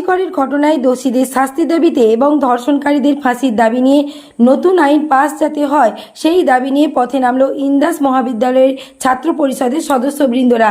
আরজিকরের ঘটনায় দোষীদের শাস্তি দাবিতে এবং ধর্ষণকারীদের ফাঁসির দাবি নিয়ে নতুন আইন পাস যাতে হয়, সেই দাবি নিয়ে পথে নামল ইন্দাস মহাবিদ্যালয়ের ছাত্র পরিষদের সদস্যবৃন্দরা।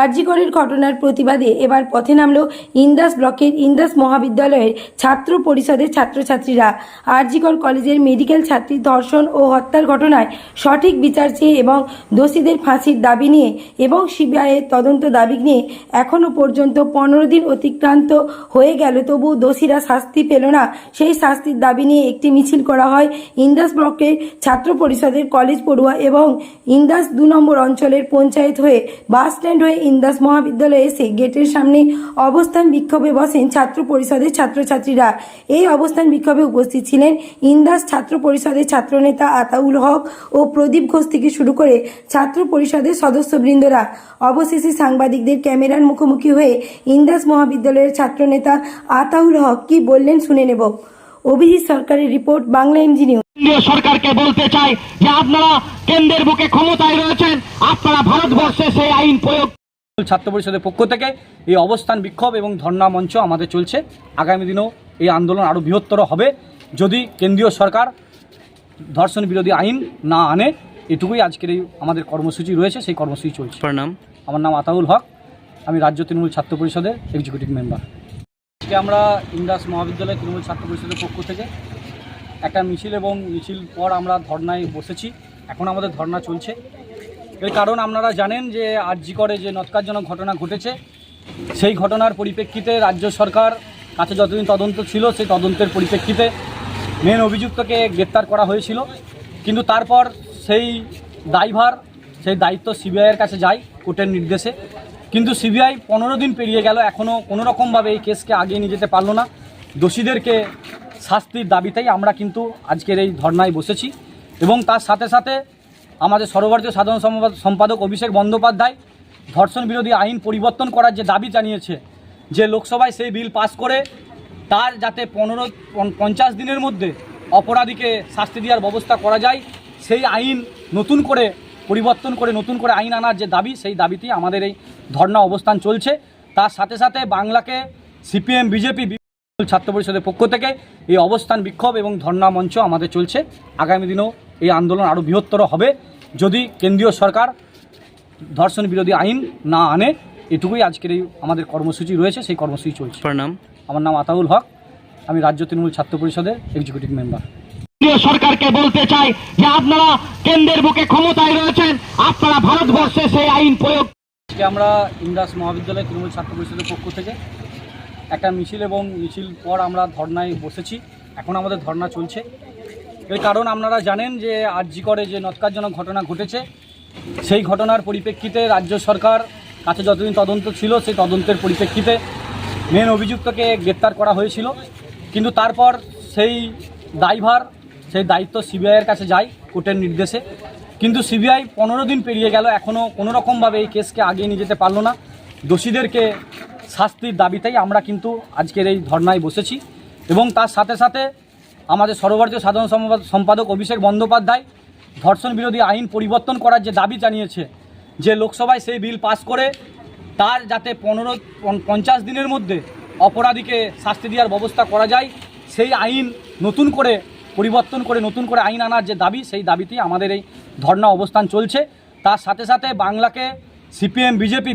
আরজিকরের ঘটনার প্রতিবাদে এবার পথে নামল ইন্দাস ব্লকের ইন্দাস মহাবিদ্যালয়ের ছাত্র পরিষদের ছাত্রছাত্রীরা। আরজিকর কলেজের মেডিকেল ছাত্রী ধর্ষণ ও হত্যার ঘটনায় সঠিক বিচার চেয়ে এবং দোষীদের ফাঁসির দাবি নিয়ে এবং সিবিআইয়ের তদন্ত দাবি নিয়ে এখনও পর্যন্ত পনেরো দিন অতিক্রান্ত হয়ে গেল তবু দোষীরা শাস্তি পেল না। সেই শাস্তির দাবি নিয়ে একটি মিছিল করা হয় ইন্দাস ব্লকের ছাত্র পরিষদের কলেজ পড়ুয়া এবং ইন্দাস দু নম্বর অঞ্চলের পঞ্চায়েত হয়ে বাস স্ট্যান্ড হয়ে ইন্দাস মহাবিদ্যালয়ে এসে গেটের সামনে অবস্থান বিক্ষোভে বসেন ছাত্র পরিষদের ছাত্রছাত্রীরা। এই অবস্থান বিক্ষোভে উপস্থিত ছিলেন ইন্দাস ছাত্র পরিষদের ছাত্রনেতা আতাউল হক ও প্রদীপ ঘোষ থেকে শুরু করে ছাত্র পরিষদের সদস্যবৃন্দরা। অবশেষে সাংবাদিকদের ক্যামেরার মুখোমুখি হয়ে ইন্দাস মহাবিদ্যালয়ের ছাত্রনেতা আতাউল হক কি বললেন শুনে নেব। অভিজিৎ সরকারের রিপোর্ট বাংলা নিউজ। কেন্দ্রীয় সরকারকে বলতে চাই যে আপনারা কেন্দ্রের বুকে ক্ষমতায় রয়েছেন আপনারা ভারতবর্ষে সেই আইন প্রয়োগ ছাত্র পরিষদের পক্ষ থেকে এই অবস্থান বিক্ষোভ এবং ধর্ণা মঞ্চ আমাদের চলছে। আগামী দিনেও এই আন্দোলন আরও বৃহত্তর হবে। যদি কেন্দ্রীয় সরকার ধর্ষণ বিরোধী আইন না আনে এটুকুই আজকের এই আমাদের কর্মসূচি রয়েছে সেই কর্মসূচি চলছে। নাম? আমার নাম আতাউল হক। আমি রাজ্য তৃণমূল ছাত্র পরিষদের এক্সিকিউটিভ মেম্বার আজকে আমরা ইন্দাস মহাবিদ্যালয় তৃণমূল ছাত্র পরিষদের পক্ষ থেকে একটা মিছিল এবং মিছিল পর আমরা ধর্নায় বসেছি। এখন আমাদের ধর্না চলছে। এর কারণ আপনারা জানেন যে আরজি করে যে নৎকারজনক ঘটনা ঘটেছে, সেই ঘটনার পরিপ্রেক্ষিতে রাজ্য সরকার কাছে যতদিন তদন্ত ছিল, সেই তদন্তের পরিপ্রেক্ষিতে মেন অভিযুক্তকে গ্রেপ্তার করা হয়েছিল। কিন্তু তারপর সেই দায়ভার, সেই দায়িত্ব সিবিআইয়ের কাছে যায় কোর্টের নির্দেশে। কিন্তু সিবিআই পনেরো দিন পেরিয়ে গেল এখনও কোনো রকমভাবে এই কেসকে আগিয়ে নিয়ে যেতে পারল না। দোষীদেরকে শাস্তির দাবিতেই আমরা কিন্তু আজকের এই ধর্নায় বসেছি। এবং তার সাথে সাথে আমাদের সর্বভারতীয় সাধারণ সম্পাদ- সম্পাদক অভিষেক বন্দ্যোপাধ্যায় ধর্ষণ বিরোধী আইন পরিবর্তন করার যে দাবি জানিয়েছে, যে লোকসভায় সেই বিল পাস করে তার যাতে পনেরো পঞ্চাশ দিনের মধ্যে অপরাধীকে শাস্তি দেওয়ার ব্যবস্থা করা যায়, সেই আইন নতুন করে পরিবর্তন করে নতুন করে আইন আনার যে দাবি সেই দাবিতেই আমাদের এই ধর্ণা অবস্থান চলছে। তার সাথে সাথে বাংলাকে সিপিএম বিজেপি ছাত্র পরিষদের পক্ষ থেকে এই অবস্থান বিক্ষোভ এবং ধর্ণা মঞ্চ আমাদের চলছে। আগামী দিনেও এই আন্দোলন আরও বৃহত্তর হবে। যদি কেন্দ্রীয় সরকার ধর্ষণ বিরোধী আইন না আনে এটুকুই আজকের এই আমাদের কর্মসূচি রয়েছে সেই কর্মসূচি চলছে। নাম? আমার নাম আতাউল হক। আমি রাজ্য তৃণমূল ছাত্র পরিষদের এক্সিকিউটিভ মেম্বার সরকারকে বলতে চাই যে আপনারা কেন্দ্রের বুকে ক্ষমতায় রয়েছেন। আপনারা ভারতবর্ষে সেই আইন প্রয়োগ আজকে আমরা ইন্দাস মহাবিদ্যালয় তৃণমূল ছাত্র পরিষদের পক্ষ থেকে একটা মিছিল এবং মিছিল পর আমরা ধর্নায় বসেছি। এখন আমাদের ধর্না চলছে। এর কারণ আপনারা জানেন যে আরজি করে যে নৎকারজনক ঘটনা ঘটেছে, সেই ঘটনার পরিপ্রেক্ষিতে রাজ্য সরকার কাছে যতদিন তদন্ত ছিল, সেই তদন্তের পরিপ্রেক্ষিতে মেন অভিযুক্তকে গ্রেপ্তার করা হয়েছিল। কিন্তু তারপর সেই দায়ভার সেই দায়িত্ব সিবিআইয়ের কাছে যায় কোর্টের নির্দেশে। কিন্তু সিবিআই পনেরো দিন পেরিয়ে গেল এখনও কোনো রকমভাবে এই কেসকে আগিয়ে নিয়ে যেতে পারল না। দোষীদেরকে শাস্তির দাবিতেই আমরা কিন্তু আজকের এই ধর্নায় বসেছি। এবং তার সাথে সাথে আমাদের সর্বভারতীয় সাধারণ সম্পাদ- সম্পাদক অভিষেক বন্দ্যোপাধ্যায় ধর্ষণ বিরোধী আইন পরিবর্তন করার যে দাবি জানিয়েছে, যে লোকসভায় সেই বিল পাস করে তার যাতে পনেরো পঞ্চাশ দিনের মধ্যে অপরাধীকে শাস্তি দেওয়ার ব্যবস্থা করা যায়, সেই আইন নতুন করে পরিবর্তন করে, নতুন করে আইন আনার যে দাবি, সেই দাবিতেই আমাদের এই ধর্ণা অবস্থান চলছে। তার সাথে সাথে বাংলাকে সিপিএম, বিজেপি